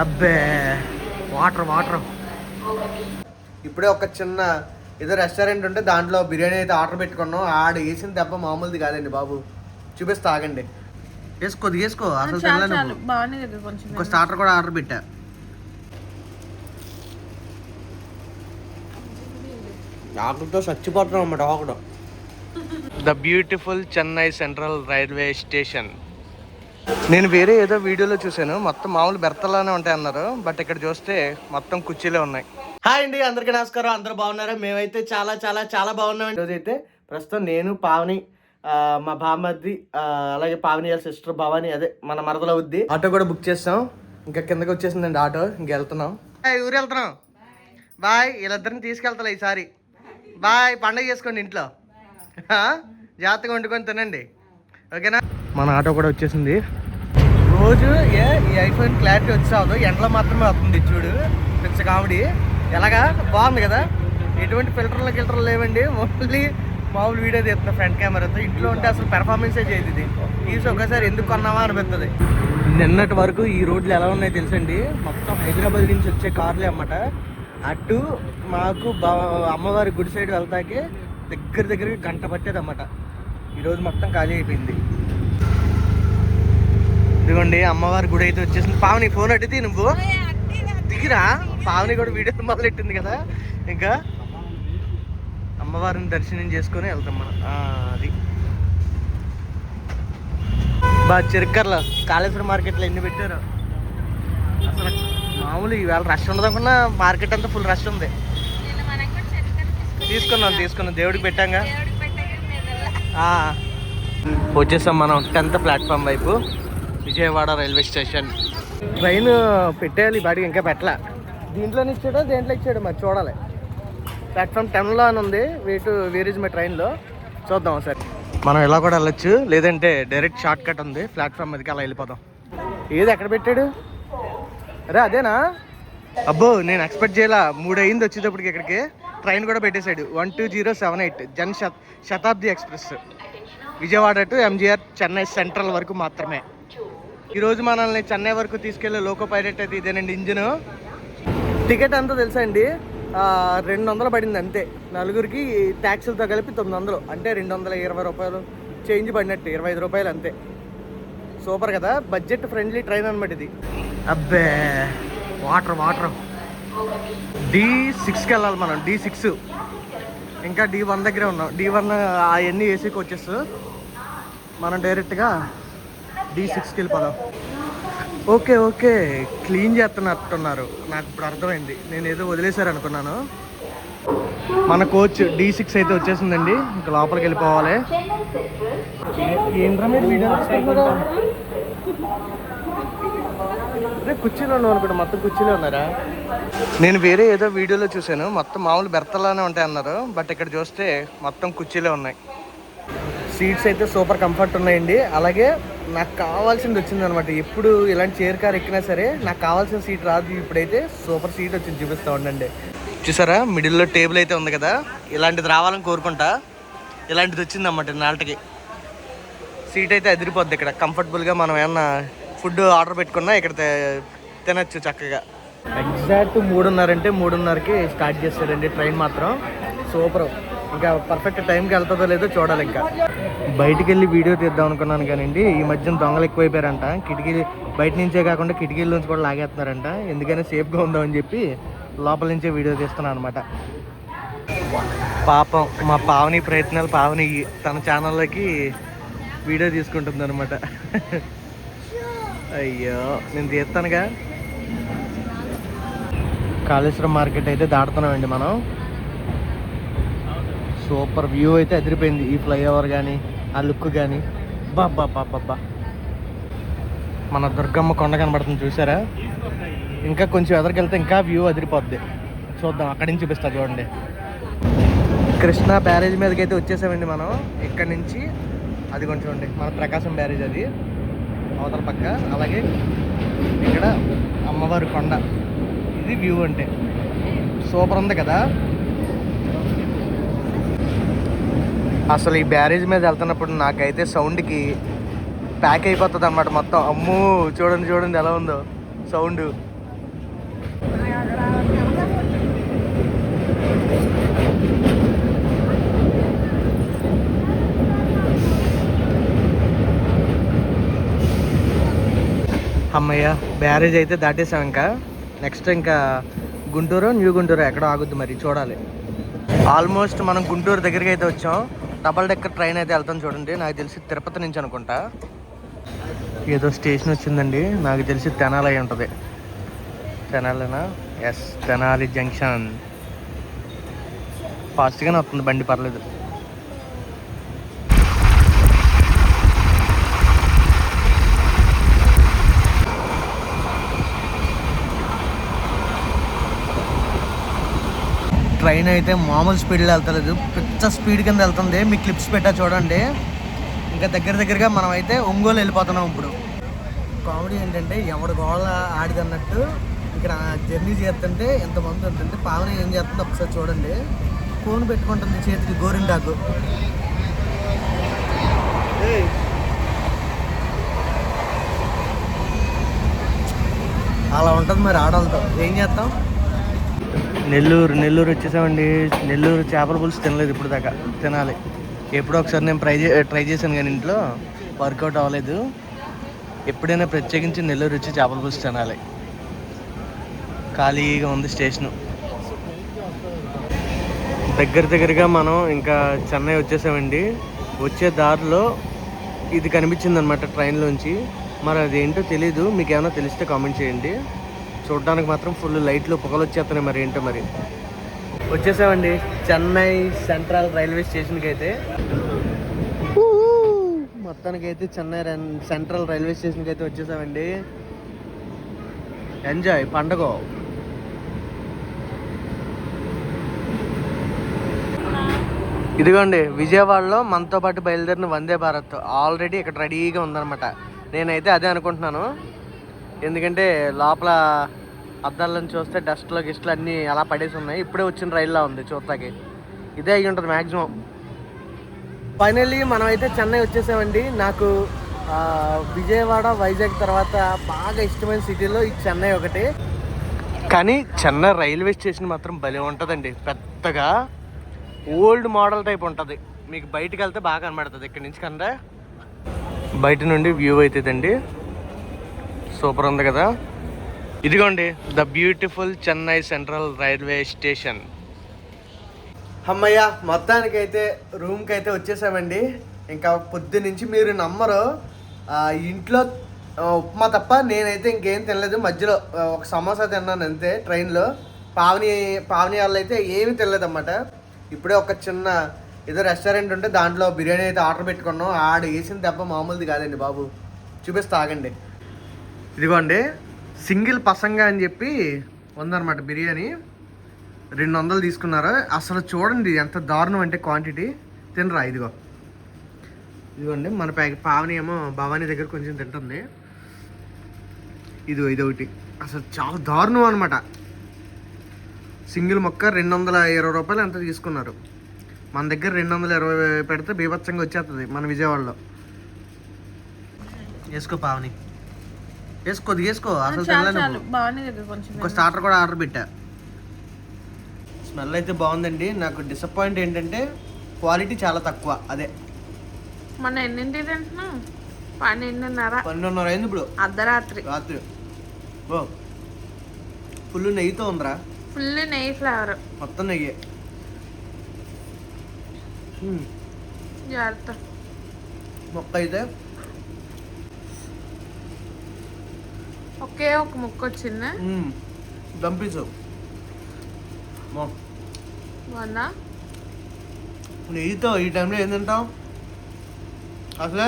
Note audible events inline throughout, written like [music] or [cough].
అబ్బే water water. ఇప్పుడే ఒక చిన్న ఏదో రెస్టారెంట్ ఉంటే దాంట్లో బిర్యానీ అయితే ఆర్డర్ పెట్టుకున్నాం. ఆడ వేసిన దెబ్బ మామూలుది కాదండి బాబు. చూపిస్తా ఆగండి. వేసుకో వేసుకో. అసలు తినలేను ఇంకో స్టార్టర్ కూడా ఆర్డర్ పెట్టా. ఆకులతో చచ్చిపోతున్నాం అన్నమాట ఆకుడు the beautiful Chennai central railway station నేను వేరే ఏదో వీడియోలో చూశాను. మొత్తం మామూలు బెర్తలానే ఉంటాయి అన్నారు. బట్ ఇక్కడ చూస్తే మొత్తం కుర్చీలే ఉన్నాయి. హాయ్ అండి అందరికీ నమస్కారం. అందరూ బాగున్నారా? మేమైతే చాలా చాలా చాలా బాగున్నాం ఈరోజు అయితే ప్రస్తుతం నేను పావని మా బామ్మది అలాగే పావని వాళ్ళ సిస్టర్ భవాని అదే మన మరదల ఉద్ది. ఆటో కూడా బుక్ చేస్తాం ఇంకా కిందకి వచ్చేసిందండి ఆటో. ఇంక వెళ్తున్నాం. హాయ్ ఊరు వెళ్తున్నాం. బాయ్ వీళ్ళిద్దరిని తీసుకెళ్తా ఈసారి. బాయ్ పండగ చేసుకోండి ఇంట్లో. ఆ? జాగ్రత్తగా వండుకొని తినండి. ఓకేనా? మన ఆటో కూడా వచ్చేసింది. రోజు ఏ ఈ ఐఫోన్ క్లారిటీ వచ్చావు ఎండలో మాత్రమే వస్తుంది చూడు పిచ్చ కామెడీ. ఎలాగా? బాగుంది కదా? ఎటువంటి ఫిల్టర్లు గిల్టర్లు లేవండి. ఓన్లీ మామూలు వీడియో తీస్తున్నా ఫ్రంట్ కెమెరాతో. ఇంట్లో ఉంటే అసలు పెర్ఫార్మెన్సే చేయదు ఇది. తీసి ఒకసారి ఎందుకు కొన్నామా అనిపిస్తుంది నిన్నటి వరకు ఈ రోడ్లు ఎలా ఉన్నాయో తెలుసండి? మొత్తం హైదరాబాద్ నుంచి వచ్చే కార్లే అన్నమాట. అటు మాకు అమ్మవారి గుడి సైడ్ వెళ్తాకి దగ్గర దగ్గరకి గంట పట్టేది అన్నమాట ఈరోజు మొత్తం ఖాళీ అయిపోయింది. ఇదిగోండి అమ్మవారి గుడి అయితే వచ్చేసింది. పావని ఫోన్ అడిగితే నువ్వు. దిగిరా? పావని కూడా వీడియో మొదలెట్టింది కదా. ఇంకా అమ్మవారిని దర్శనం చేసుకొని వెళ్తాం మనం. అది. బా చిరక్కర్లో కాళేశ్వరం మార్కెట్లో ఎన్ని పెట్టారు? అసలు మామూలు ఈవేళ రష్ ఉండదనుకున్నా మార్కెట్ అంతా ఫుల్ రష్ ఉంది. తీసుకున్నాం తీసుకున్నాం. దేవుడికి పెట్టాంగా. వచ్చేసాం మనం టెన్త్ ప్లాట్ఫామ్ వైపు. Vijayawada railway station. ట్రైన్ పెట్టేయాలి బాడీ ఇంకా పెట్టలే. దీంట్లో ఇచ్చాడో దేంట్లో ఇచ్చాడు మరి చూడాలి. ప్లాట్ఫామ్ టెన్లో అని ఉంది వెయిట్ వేరేజ్ మై ట్రైన్లో. చూద్దాం ఒకసారి. మనం ఇలా కూడా వెళ్ళొచ్చు లేదంటే డైరెక్ట్ షార్ట్ కట్ ఉంది ప్లాట్ఫామ్ మీదకి అలా వెళ్ళిపోదాం. ఏది ఎక్కడ పెట్టాడు? అరే అదేనా? అబ్బో నేను ఎక్స్పెక్ట్ చేయాల మూడు అయింది వచ్చేటప్పటికి ఇక్కడికి. ట్రైన్ కూడా పెట్టేశాడు one two zero seven eight Jan Shata Shatabdi express. Vijayawada to MGR Chennai central వరకు మాత్రమే. ఈరోజు మనల్ని చెన్నై వరకు తీసుకెళ్ళే లోకో పైలట్ అయితే ఇదేనండి ఇంజిన్. టికెట్ అంతా తెలుసా అండి? రెండు వందలు పడింది అంతే. నలుగురికి ట్యాక్సీలతో కలిపి తొమ్మిది వందలు. అంటే రెండు వందల ఇరవై రూపాయలు చేంజ్ పడినట్టు ఇరవై ఐదు రూపాయలు అంతే. సూపర్ కదా? బడ్జెట్ ఫ్రెండ్లీ ట్రైన్ అనమాట ఇది. అబ్బే వాటర్ వాటర్. డి సిక్స్కి వెళ్ళాలి మనం డి సిక్స్. ఇంకా డి వన్ దగ్గరే ఉన్నాం. డి వన్ అవన్నీ ఏసీకి వచ్చేస్తూ? మనం డైరెక్ట్గా డి సిక్స్కి వెళ్ళిపోదాం. Okay okay. క్లీన్ చేస్తున్నట్టున్నారు. నాకు ఇప్పుడు అర్థమైంది. నేను ఏదో వదిలేశారు అనుకున్నాను. మన కోచ్ డి సిక్స్ అయితే వచ్చేసిందండి. ఇంకా లోపలికి వెళ్ళిపోవాలి. ఏంట్రా మీరు వీడియో అదే కుర్చీలో ఉన్నావు అనుకుంటా మొత్తం కుర్చీలో ఉన్నారా? నేను వేరే ఏదో వీడియోలో చూశాను. మొత్తం మామూలు బెర్తలానే ఉంటాయి అన్నారు. బట్ ఇక్కడ చూస్తే మొత్తం కుర్చీలే ఉన్నాయి. సీట్స్ అయితే సూపర్ కంఫర్ట్ ఉన్నాయండి. అలాగే నాకు కావాల్సింది వచ్చింది అనమాట ఎప్పుడు ఇలాంటి చైర్ కార్ ఎక్కినా సరే నాకు కావాల్సిన సీట్ రాదు. ఇప్పుడైతే సూపర్ సీట్ వచ్చింది చూపిస్తా ఉండండి. చూసారా? మిడిల్లో టేబుల్ అయితే ఉంది కదా? ఇలాంటిది రావాలని కోరుకుంటా. ఇలాంటిది వచ్చింది అన్నమాట నాటికి సీట్ అయితే అదిరిపోద్ది ఇక్కడ. కంఫర్టబుల్గా మనం ఏమన్నా ఫుడ్ ఆర్డర్ పెట్టుకున్నా ఇక్కడ తినచ్చు చక్కగా. ఎగ్జాక్ట్ మూడున్నర అంటే మూడున్నరకి స్టార్ట్ చేస్తారండి ట్రైన్ మాత్రం. సూపర్. ఇంకా పర్ఫెక్ట్ టైంకి వెళ్తుందో లేదో చూడాలి ఇంకా. బయటికి వెళ్ళి వీడియో తీద్దాం అనుకున్నాను కానివ్వండి ఈ మధ్యన దొంగలు ఎక్కువైపోయారంట. కిటికీ బయట నుంచే కాకుండా కిటికీల నుంచి కూడా లాగేస్తున్నారంట. ఎందుకైనా సేఫ్గా ఉందామని చెప్పి లోపల నుంచే వీడియో తీస్తున్నాను అనమాట పాపం మా పావని ప్రయత్నాలు పావని తన ఛానల్లోకి వీడియో తీసుకుంటుంది అనమాట అయ్యో నేను తీస్తానుగా. కాళేశ్వరం మార్కెట్ అయితే దాటుతున్నామండి మనం. సూపర్ వ్యూ అయితే అదిరిపోయింది. ఈ ఫ్లైఓవర్ కానీ ఆ లుక్ కానీ బాబ్బా బాబ్బా మన దుర్గమ్మ కొండ కనబడుతుంది చూసారా? ఇంకా కొంచెం ఎదరికెళ్తే ఇంకా వ్యూ అదిరిపోద్ది. చూద్దాం అక్కడి నుంచి చూపిస్తా చూడండి. కృష్ణా బ్యారేజ్ మీదకి అయితే వచ్చేసామండి మనం. ఇక్కడ నుంచి అది కొంచెం చూడండి మన ప్రకాశం బ్యారేజ్ అది. అవతల పక్క అలాగే ఇక్కడ అమ్మవారి కొండ. ఇది వ్యూ అంటే. సూపర్ ఉంది కదా? అసలు ఈ బ్యారేజ్ మీద వెళ్తున్నప్పుడు నాకైతే సౌండ్కి ప్యాక్ అయిపోతుంది అన్నమాట మొత్తం. అమ్మో చూడండి చూడండి ఎలా ఉందో సౌండ్. అమ్మయ్య బ్యారేజ్ అయితే దాటేసాం ఇంకా. నెక్స్ట్ ఇంకా గుంటూరు న్యూ గుంటూరు ఎక్కడ ఆగుద్ది మరి చూడాలి. ఆల్మోస్ట్ మనం గుంటూరు దగ్గరికి అయితే వచ్చాం. డబల్ డెక్కర్ ట్రైన్ అయితే వెళ్తాం చూడండి. నాకు తెలిసి తిరుపతి నుంచి అనుకుంటా. ఏదో స్టేషన్ వచ్చిందండి. నాకు తెలిసి తెనాలి అయి ఉంటుంది. తెనాలినా? Yes Tenali junction. ఫాస్ట్గానే వస్తుంది బండి పర్లేదు. ట్రైన్ అయితే మామూలు స్పీడ్లో వెళ్తలేదు. పెద్ద స్పీడ్ కింద వెళ్తుంది. మీ క్లిప్స్ పెట్టా చూడండి. ఇంకా దగ్గర దగ్గరగా మనం అయితే ఒంగోలు వెళ్ళిపోతున్నాం ఇప్పుడు. కామెడీ ఏంటంటే ఎవడు గోళ ఆడిదన్నట్టు ఇక్కడ జర్నీ చేస్తుంటే ఎంతమంది ఉంటుంది పావన ఏం చేస్తుందో ఒకసారి చూడండి. ఫోన్ పెట్టుకుంటుంది చేతికి గోరింటాకు. అలా ఉంటుంది మరి ఆడాలతో ఏం చేస్తాం? నెల్లూరు నెల్లూరు వచ్చేసామండి. నెల్లూరు చేపల పులుసు తినలేదు ఇప్పుడు దాకా తినాలి. ఎప్పుడో ఒకసారి నేను ట్రై చే ట్రై చేశాను కానీ ఇంట్లో వర్కౌట్ అవ్వలేదు. ఎప్పుడైనా ప్రత్యేకించి నెల్లూరు వచ్చి చేపల పులుసు తినాలి. ఖాళీగా ఉంది స్టేషను. దగ్గర దగ్గరగా మనం ఇంకా చెన్నై వచ్చేసామండి. వచ్చే దారిలో ఇది కనిపించింది అనమాట ట్రైన్లోంచి. మరి అదేంటో తెలీదు. మీకు ఏమైనా తెలిస్తే కామెంట్ చేయండి. చూడడానికి మాత్రం ఫుల్ లైట్లు పొగలు వచ్చేస్తున్నాయి మరి ఏంటో మరి. వచ్చేసామండి చెన్నై సెంట్రల్ రైల్వే స్టేషన్కి అయితే. మొత్తానికి అయితే చెన్నై సెంట్రల్ రైల్వే స్టేషన్కి అయితే వచ్చేసామండి. ఎంజాయ్ పండగ. ఇదిగోండి విజయవాడలో మనతో పాటు బయలుదేరిన వందే భారత్. ఆల్రెడీ ఇక్కడ రెడీగా ఉందన్నమాట. నేనైతే అదే అనుకుంటున్నాను. ఎందుకంటే లోపల అద్దాలను చూస్తే డస్ట్లో గిస్ట్లు అన్నీ అలా పడేసి ఉన్నాయి. ఇప్పుడే వచ్చిన రైల్లో ఉంది చూస్తాకి ఇదే అయ్యి ఉంటుంది మ్యాక్సిమం ఫైనల్లీ మనమైతే చెన్నై వచ్చేసామండి. నాకు విజయవాడ వైజాగ్ తర్వాత బాగా ఇష్టమైన సిటీలో ఈ చెన్నై ఒకటి. కానీ చెన్నై రైల్వే స్టేషన్ మాత్రం భలే ఉంటుందండి. పెద్దగా ఓల్డ్ మోడల్ టైప్ ఉంటుంది. మీకు బయటికి వెళ్తే బాగా కనబడుతుంది. ఇక్కడ నుంచి కన్నా బయట నుండి వ్యూ అవుతుందండి సూపర్ ఉంది కదా. ఇదిగోండి the beautiful Chennai central railway station. అమ్మయ్య మొత్తానికైతే రూమ్కి అయితే వచ్చేసామండి. ఇంకా పొద్దు నుంచి మీరు నమ్మరు. ఇంట్లో ఉప్మా తప్ప నేనైతే ఇంకేం తినలేదు. మధ్యలో ఒక సమోసా తిన్నాను అంతే ట్రైన్లో. పావని పావని వాళ్ళు అయితే ఏమీ తినలేదు అన్నమాట ఇప్పుడే ఒక చిన్న ఏదో రెస్టారెంట్ ఉంటే దాంట్లో బిర్యానీ అయితే ఆర్డర్ పెట్టుకున్నాం. ఆడ వేసిన దెబ్బ మామూలుది కాదండి బాబు. చూపిస్తా ఆగండి. ఇదిగోండి సింగిల్ పసంగా అని చెప్పి ఉందన్నమాట బిర్యానీ. రెండు వందలు తీసుకున్నారు. అసలు చూడండి ఎంత దారుణం అంటే క్వాంటిటీ తినరా ఇదిగో. ఇదిగోండి మన ప్యాక్ పావని ఏమో భవానీ దగ్గర కొంచెం తింటుంది. ఇదిగో ఇది ఒకటి అసలు చాలా దారుణం అనమాట సింగిల్ మొక్క రెండు వందల ఇరవై రూపాయలు ఎంత తీసుకున్నారు? మన దగ్గర రెండు వందల ఇరవై పెడితే బీభత్సంగా వచ్చేస్తుంది మన విజయవాడలో. వేసుకో పావని. వేసుకో వేసుకో. అసలు నువ్వు. బాగానే కొంచెం ఒక స్టార్టర్ కూడా ఆర్డర్ పెట్టా. స్మెల్ అయితే బాగుందండి. నాకు డిసప్పాయింట్ ఏంటంటే క్వాలిటీ చాలా తక్కువ అదే. మొన్న ఎన్నింటి తింటున్నాం పన్నెండున్నర. పన్నెండున్నర అయింది ఇప్పుడు. అర్ధరాత్రి. రాత్రి. ఓ. ఫుల్ నెయ్యితో ఉందిరా. ఫుల్ నెయ్యి ఫ్లేవర్. మొత్తం నెయ్యి. జాగ్రత్త. మొక్క అయితే ఒకే ఒక ముక్క వచ్చింది మో. బాగుందా నెయ్యితో ఈ టైంలో ఏం తింటాం అసలే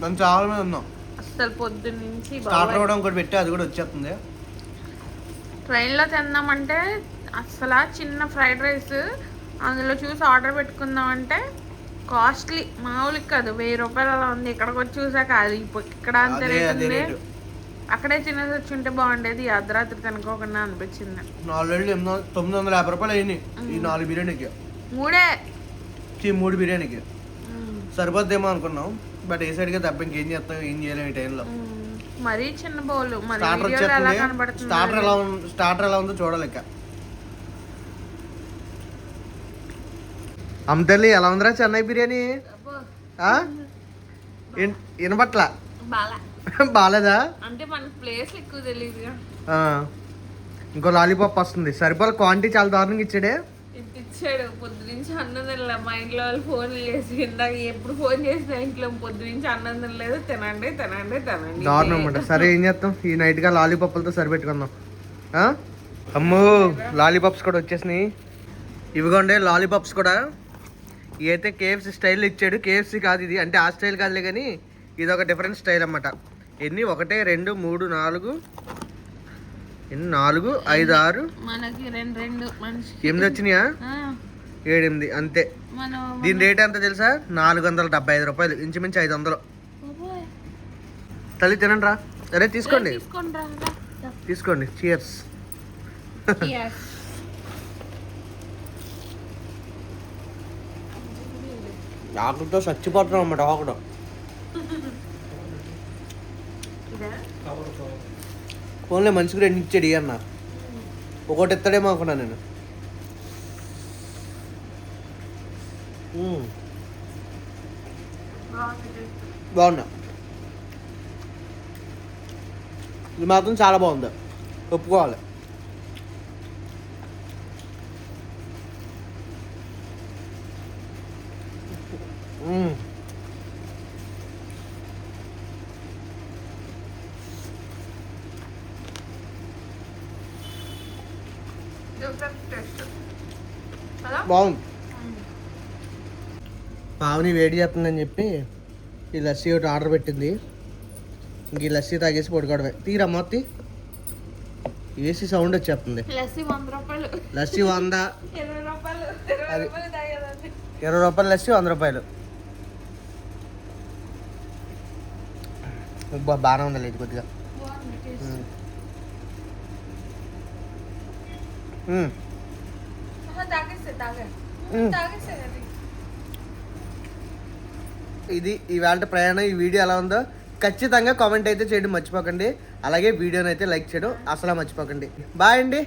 దాని చాలా మీద ఉన్నాం అస్సలు పొద్దు నుంచి స్టార్టర్ కూడా ఇంకోటి పెట్టి అది కూడా వచ్చేస్తుంది. ట్రైన్లో తిందామంటే అస్సలు చిన్న ఫ్రైడ్ రైస్ అందులో చూసి ఆర్డర్ పెట్టుకుందామంటే కాస్ట్లీ. మామూలుగా కాదు వెయ్యి రూపాయలు అలా ఉంది. ఇక్కడికి వచ్చి చూసాక అది ఇక్కడ అంత ఉంది. రేటు. అక్కడే తినేసి వచ్చి ఉంటే బాగుండేది. అర్ధరాత్రి తినుకోకుండా అనిపించింది. నాలుగు ఎనిమిది తొమ్మిది వందల యాభై రూపాయలు అయినాయి ఈ నాలుగు బిర్యానీకి. మూడే. ఈ మూడు బిర్యానీకి. సరిపోద్దేమో అనుకున్నాం. బట్ ఏ సైడ్గా తప్ప ఇంకేం చేస్తాం ఏం చేయలేము ఈ టైంలో. మరీ చిన్న బౌల్. మరి స్టార్టర్ వచ్చేస్తుంది. స్టార్టర్ ఎలా ఉంది స్టార్టర్ ఎలా ఉందో చూడాలి ఇక. అమ్మతల్లి ఎలా ఉందిరా చెన్నై బిర్యానీ? అబ్బో, ఆ? ఇన్- వినపట్ల? బాలా బాగాలేదా అంటే మనకు ప్లేస్ ఎక్కువ తెలియదుగా ఆ. ఇంకో లాలీపాప్ వస్తుంది. సరిపోలే క్వాంటిటీ చాలా దారుణంగా ఇచ్చాడే. ఇచ్చాడు. పొద్దు నుంచి అన్నం తినలే. మా ఇంట్లో వాళ్ళు ఫోన్ చేసి ఇందాక ఎప్పుడు ఫోన్ చేసిన ఇంట్లో పొద్దు నుంచి అన్నం తినలేదు. తినండి తినండి తినండి. దారుణం అన్నమాట. సరే ఏం చేస్తాం? ఈ నైట్గా లాలీపాప్లతో సరిపెట్టుకుందాం? అమ్మో లాలీపాప్స్ కూడా వచ్చేసినాయి. ఇవిగోండి లాలీపాప్స్ కూడా. అయితే కేఎఫ్సి స్టైల్ ఇచ్చాడు. కేఎఫ్సి కాదు ఇది. అంటే ఆ స్టైల్ కాదులే కానీ ఇది ఒక డిఫరెంట్ స్టైల్ అన్నమాట. ఎన్ని? ఒకటే రెండు మూడు నాలుగు. ఎన్ని? నాలుగు ఐదు ఆరు. మనకి రెండు ఎనిమిది వచ్చినాయా? ఏడు ఎనిమిది అంతే. మనం దీని రేట్ ఎంత తెలుసా? నాలుగు వందల డెబ్బై ఐదు రూపాయలు. ఇంచుమించు ఐదు వందలు. తల్లి తినండి రా. అరే తీసుకోండి. తీసుకోండి చియర్స్. ఆకులతో చచ్చిపోతున్నాం అన్నమాట ఆకుడు [laughs] ఇదా? ఫోన్లో మంచిగా రెండు ఇచ్చాడు అన్న. ఒకటి ఎత్తాడేమో అనుకున్నా నేను. బాగున్నా. ఇది మాత్రం చాలా బాగుంది. ఒప్పుకోవాలి. మ్మ్. బాగుంది. పావుని వేడి చేస్తుందని చెప్పి ఈ లస్సీ ఒకటి ఆర్డర్ పెట్టింది. ఇంక ఈ లస్సీ తాగేసి పడుకోవడమే. తీరా మొత్తి ఏసీ సౌండ్ వచ్చేస్తుంది. లస్సీ వంద రూపాయలు. లస్సీ వంద. ఇరవై రూపాయలు. ఇరవై అది- రూపాయలు తాగేదాన్ని. ఇరవై రూపాయలు లస్సీ వంద రూపాయలు. బా బాగానే ఉంది ఇది కొద్దిగా. ఇది ఇవాళ ప్రయాణం. ఈ వీడియో ఎలా ఉందో ఖచ్చితంగా కామెంట్ అయితే చేయడం మర్చిపోకండి. అలాగే వీడియోని అయితే లైక్ చేయడం అసలు మర్చిపోకండి. బాయ్ అండి.